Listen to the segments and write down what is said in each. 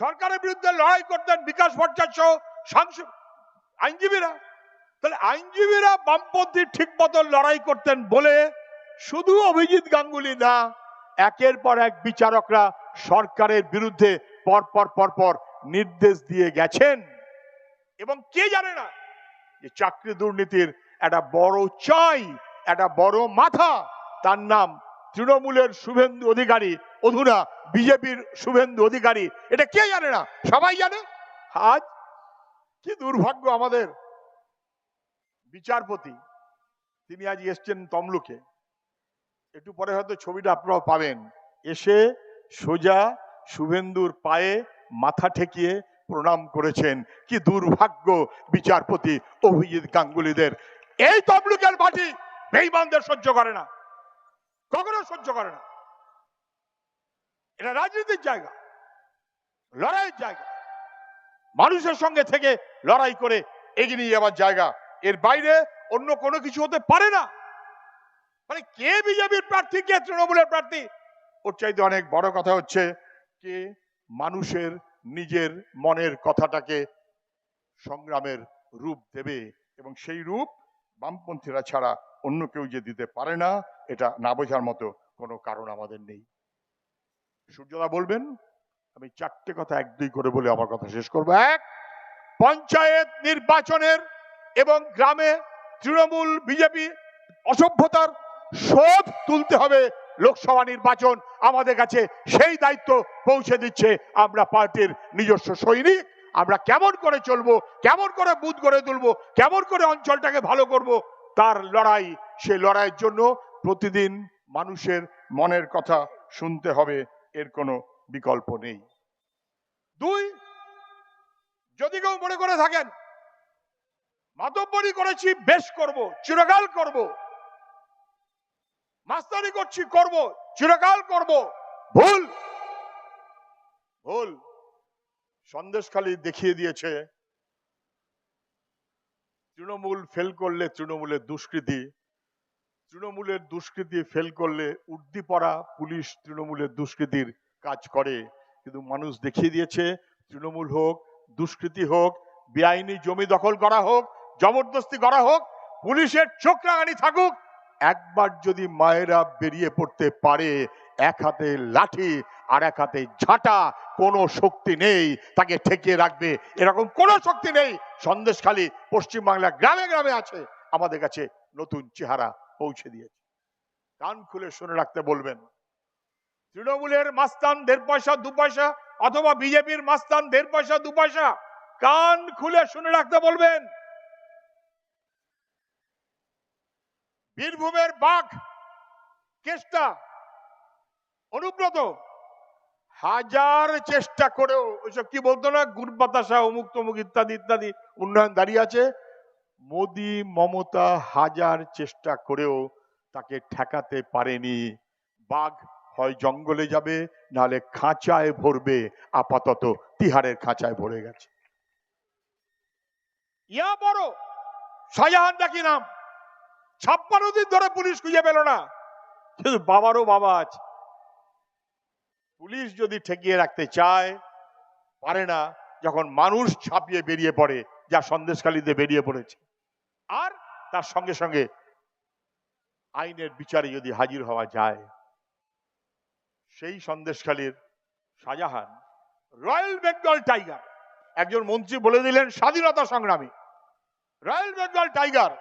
সরকারের বিরুদ্ধে লড়াই করতেন বিকাশ ভট্টাচার্য সাংসদ আইনজীবীরা। তাহলে আইনজীবীরা বামপন্থী ঠিক মতন লড়াই করতেন বলে শুধু অভিজিৎ গাঙ্গুলি না, একের পর এক বিচারকরা সরকারের বিরুদ্ধে পর পর পর পর নির্দেশ দিয়ে গেছেন। এবং কে জানে না যে চাকরি দুর্নীতির একটা বড় চাই, একটা বড় মাথা, তার নাম তৃণমূলের শুভেন্দু অধিকারী অধুনা বিজেপির শুভেন্দু অধিকারী। এটা কে জানে না? সবাই জানে? আজ কি দুর্ভাগ্য আমাদের বিচারপতি, তিনি আজ এসছেন তমলুকে। একটু পরে হয়তো ছবিটা আপনারাও পাবেন। এসে সোজা শুভেন্দুর পায়ে মাথা ঠেকিয়ে প্রণাম করেছেন। কি দুর্ভাগ্য বিচারপতি অভিজিৎ গাঙ্গুলিদের। এই তমলুকের মাটি বেইমানদের সহ্য করে না। কখনো সহ্য করে না। এটা রাজনীতির জায়গা, লড়াইয়ের জায়গা। মানুষের সঙ্গে থেকে লড়াই করে এগিয়ে নিয়ে যাওয়ার জায়গা। এর বাইরে অন্য কোনো কিছু হতে পারে না। মানে কে বিজেপির প্রার্থী, কে তৃণমূলের প্রার্থী? ওর চাইতে অনেক বড় কথা হচ্ছে কে মানুষের নিজের মনের কথাটাকে সংগ্রামের রূপ দেবে এবং সেই রূপ বামপন্থীরা ছাড়া অন্য কেউ যে দিতে পারে না, এটা না বোঝার মতো কোনো কারণ আমাদের নেই। সূর্যদা বলবেন, আমি চারটে কথা এক দুই করে বলে আমার কথা শেষ করব। এক, পঞ্চায়েত নির্বাচনের এবং গ্রামে তৃণমূল, বিজেপি অসভ্যতার শোধ তুলতে হবে লোকসভা নির্বাচন। আমাদের কাছে সেই দায়িত্ব পৌঁছে দিচ্ছে আমরা পার্টির নিজস্ব সৈনিক। আমরা কেমন করে চলবো, কেমন করে বুথ গড়ে তুলবো, কেমন করে অঞ্চলটাকে ভালো করব, তার লড়াই, সে লড়াইয়ের জন্য প্রতিদিন মানুষের মনের কথা শুনতে হবে। এর কোনো বিকল্প নেই। দুই, যদি কেউ মনে করে থাকেন, মাতব্বরি করেছি, বেশ করব, চিরকাল করব, মাস্তানি করছি, করব, চিরকাল করব, ভুল ভুল সন্দেশখালি দেখিয়ে দিয়েছে। তৃণমূল ফেল করলে তৃণমূলের দুষ্কৃতি তৃণমূলের দুষ্কৃতি ফেল করলে উর্দি পড়া পুলিশ তৃণমূলের দুষ্কৃতির কাজ করে। কিন্তু মানুষ দেখিয়ে দিয়েছে, তৃণমূল হোক, দুষ্কৃতি হোক, বেআইনি জমি দখল করা হোক, জবরদস্তি করা হোক, পুলিশের চোখ রাঙানি থাকুক, একবার যদি মায়েরা বেরিয়ে পড়তে পারে, এক হাতে লাঠি আর এক হাতে ঝাঁটা, কোনো শক্তি নেই, তাকে ঠেকিয়ে রাখবে, এরকম কোনো শক্তি নেই। সন্দেশখালী পশ্চিমবাংলা গ্রামে গ্রামে আছে, আমাদের কাছে নতুন চেহারা। পৌঁছে দিয়েছে। কান খুলে শুনে রাখতে বলবেন, তৃণমূলের মাস্তান দেড় পয়সা, দু পয়সা, অথবা বিজেপির মাস্তান দেড় পয়সা, দু পয়সা। কান খুলে শুনে রাখতে বলবেন, বীরভূমের বাঘ কেষ্টা অনুব্রত হাজার চেষ্টা করেও, ওইসব কি বলতো না, গুড়, বাতাসা, অমুক তমুক ইত্যাদি ইত্যাদি, উন্নয়ন দাঁড়িয়ে আছে। মোদি মমতা হাজার চেষ্টা করেও তাকে ঠেকাতে পারেনি। বাঘ হয় জঙ্গলে যাবে, নাহলে খাঁচায় ভরবে, আপাতত তিহারের খাঁচায় ভরে গেছে। ইয়া বড় শাহজাহান নাকি নাম? ছাপ্পান্ন দিন ধরে পুলিশ খুঁজে পেল না। কিন্তু বাবারও বাবা আছে। পুলিশ যদি ঠেকিয়ে রাখতে চায়, পারে না, যখন মানুষ ছাপিয়ে বেরিয়ে পড়ে, যা সন্দেশখালীতে বেরিয়ে পড়েছে। তার সঙ্গে সঙ্গে আইনের বিচারে যদি হাজির হওয়া যায়, সেই সন্দেশখালীর শাহজাহান, রয়্যাল বেঙ্গল টাইগার, একজন মন্ত্রী বলে দিলেন স্বাধীনতা সংগ্রামী। Royal Bengal tiger,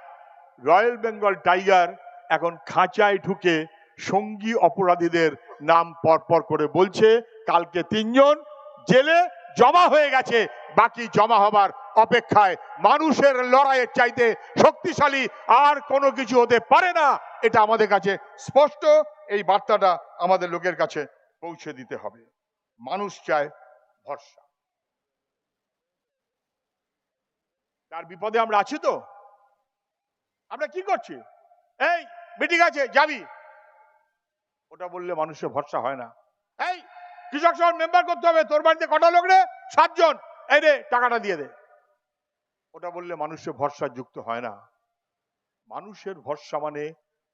royal Bengal tiger এখন খাঁচায় ঢুকে সঙ্গী অপরাধীদের নাম পরপর করে বলছে, কালকে তিনজন জেলে জমা হয়ে গেছে, বাকি জমা হবার অপেক্ষায় মানুষের লড়াইয়ের চাইতে শক্তিশালী আর কোনো কিছু হতে পারে না। এটা আমাদের কাছে স্পষ্ট। এই বার্তাটা আমাদের লোকের কাছে পৌঁছে দিতে হবে। মানুষ চায় ভরসা। তার বিপদে আমরা আছি তো? আমরা কি করছি? এই, মিটিং আছে, যাবি। ওটা বললে মানুষের ভরসা হয় না। এই, কৃষক সভা মেম্বার করতে হবে। তোর বাড়িতে কটা লোক রে? সাতজন। এই রে, টাকাটা দিয়ে দে। ওটা বললে মানুষের ভরসা যুক্ত হয় না। মানুষের ভরসা মানে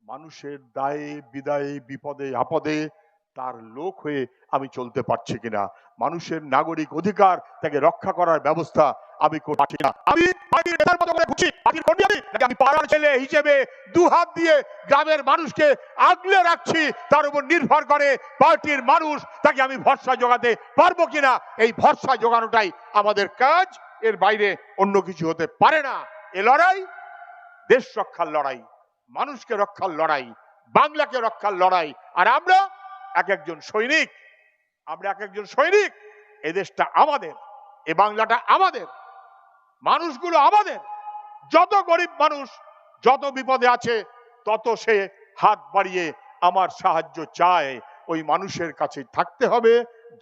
মানুষের দায়ে, বিদায়ে, বিপদে, আপদে তার লোক হয়ে আমি চলতে পারছি কিনা। মানুষের নাগরিক অধিকার তাকে রক্ষা করার ব্যবস্থা আমি করতে পারছি না। আমি আমি পাড়ার ছেলে হিসেবে দু হাত দিয়ে গ্রামের মানুষকে আগলে রাখছি, তার উপর নির্ভর করে পার্টির মানুষ তাকে আমি ভরসা যোগাতে পারব কিনা? এই ভরসা যোগানোটাই আমাদের কাজ। এর বাইরে অন্য কিছু হতে পারে না। এ লড়াই, দেশ রক্ষার লড়াই, মানুষকে রক্ষার লড়াই, বাংলাকে রক্ষার লড়াই। আর আমরা এক একজন সৈনিক, আমরা এক একজন সৈনিক, এ দেশটা আমাদের, এ বাংলাটা আমাদের, মানুষগুলো আমাদের। যত গরিব মানুষ যত বিপদে আছে, তত সে হাত বাড়িয়ে আমার সাহায্য চায়। ওই মানুষের কাছে থাকতে হবে,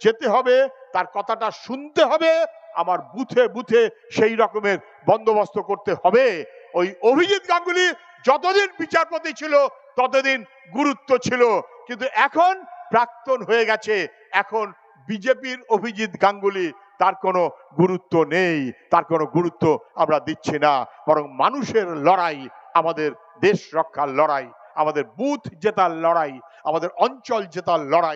যেতে হবে, তার কথাটা শুনতে হবে আমার বুথে বুথে সেই রকমের বন্দোবস্ত করতে হবে। ওই অভিজিৎ গাঙ্গুলি যতদিন বিচারপতি ছিল, ততদিন গুরুত্ব ছিল। কিন্তু এখন প্রাক্তন হয়ে গেছে। এখন বিজেপির অভিজিৎ গাঙ্গুলি, তার কোনো গুরুত্ব নেই। তার কোনো গুরুত্ব আমরা দিচ্ছি না। বরং মানুষের লড়াই, আমাদের দেশ রক্ষার লড়াই, আমাদের বুথ জেতার লড়াই, আমাদের অঞ্চল জেতার লড়াই।